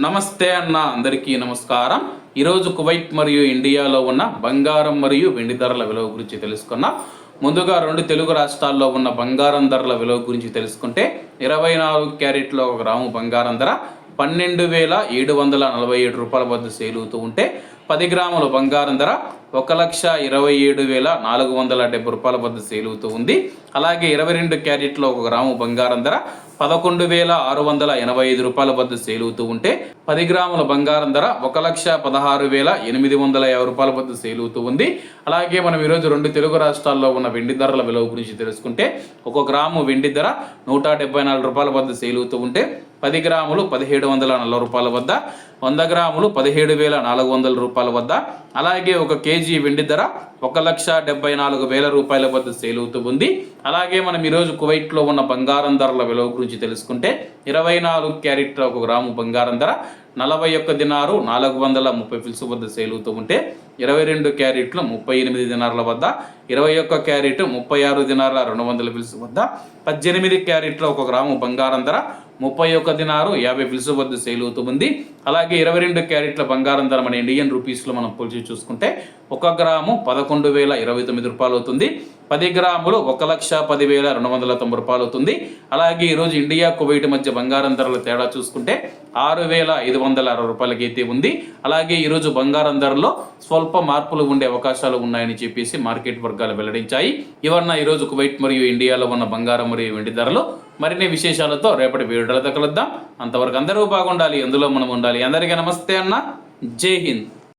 నమస్తే అన్న అందరికీ నమస్కారం. ఈరోజు కువైట్ మరియు ఇండియాలో ఉన్న బంగారం మరియు వెండి ధరల విలువ గురించి తెలుసుకున్నాం. ముందుగా రెండు తెలుగు రాష్ట్రాల్లో ఉన్న బంగారం ధరల విలువ గురించి తెలుసుకుంటే ఇరవై నాలుగు క్యారెట్లో ఒక గ్రాము బంగారం ధర పన్నెండు వేల ఏడు వందల నలభై ఏడు రూపాయల వద్ద సేల్ అవుతూ ఉంటే పది గ్రాముల బంగారం ధర ఒక లక్ష ఇరవై ఏడు వేల నాలుగు వందల డెబ్బై రూపాయల వద్ద సేల్ అవుతూ ఉంది. అలాగే ఇరవై రెండు క్యారెట్లో ఒక గ్రాము బంగారం ధర పదకొండు వేల ఆరు వందల ఎనభై ఐదు రూపాయల వద్ద సేల్ అవుతూ ఉంటే పది గ్రాముల బంగారం ధర ఒక లక్ష పదహారు వేల ఎనిమిది వందల యాభై రూపాయల వద్ద సేల్ అవుతూ ఉంది. అలాగే మనం ఈరోజు రెండు తెలుగు రాష్ట్రాల్లో ఉన్న వెండి ధరల విలువ గురించి తెలుసుకుంటే ఒక గ్రాము వెండి ధర నూట డెబ్బై నాలుగు రూపాయల వద్ద సేల్ అవుతూ ఉంటే పది గ్రాములు పదిహేడు వందల నలభై రూపాయల వద్ద వంద గ్రాములు పదిహేడు వేల నాలుగు వందల రూపాయల వద్ద అలాగే ఒక కేజీ వెండి ధర ఒక లక్ష డెబ్బై నాలుగు వేల రూపాయల వద్ద సేల్ అవుతూ ఉంది. అలాగే మనం ఈరోజు కువైట్లో ఉన్న బంగారం ధరల విలువ గురించి తెలుసుకుంటే ఇరవై నాలుగు క్యారెట్ ఒక గ్రాము బంగారం ధర నలభై ఒక్క దినారు నాలుగు వందల ముప్పై ఫిల్స్ వద్ద సేల్ అవుతూ ఉంటే ఇరవై రెండు క్యారెట్లు ముప్పై ఎనిమిది దినార్ల వద్ద ఇరవై ఒక్క క్యారెట్ ముప్పై ఆరు దినార్ల రెండు వందల ఫిల్స్ వద్ద పద్దెనిమిది క్యారెట్ల ఒక గ్రాము బంగారం ధర ముప్పై ఒక్క దినారు యాభై ఫిల్స్ వద్ద సేల్ అవుతుంది అలాగే ఇరవై రెండు క్యారెట్ల బంగారం ధర మన ఇండియన్ రూపీస్లో మనం పోల్చి చూసుకుంటే ఒక గ్రాము పదకొండు వేల ఇరవై తొమ్మిది రూపాయలు అవుతుంది పది గ్రాములు ఒక లక్ష పదివేల రెండు వందల తొంభై రూపాయలు అవుతుంది. అలాగే ఈరోజు ఇండియా కువైట్ మధ్య బంగారం ధరల తేడా చూసుకుంటే ఆరు వేల ఐదు వందల అరవై రూపాయలకి అయితే ఉంది. అలాగే ఈరోజు బంగారం ధరలో స్వల్ప మార్పులు ఉండే అవకాశాలు ఉన్నాయని చెప్పేసి మార్కెట్ వర్గాలు వెల్లడించాయి. ఇవన్న ఈరోజు కువైట్ మరియు ఇండియాలో ఉన్న బంగారం మరియు వెండి ధరలు. మరిన్ని విశేషాలతో రేపటి వీడియోలతో కలుద్దాం. అంతవరకు అందరూ బాగుండాలి అందులో మనం ఉండాలి. అందరికీ నమస్తే అన్న. జై హింద్.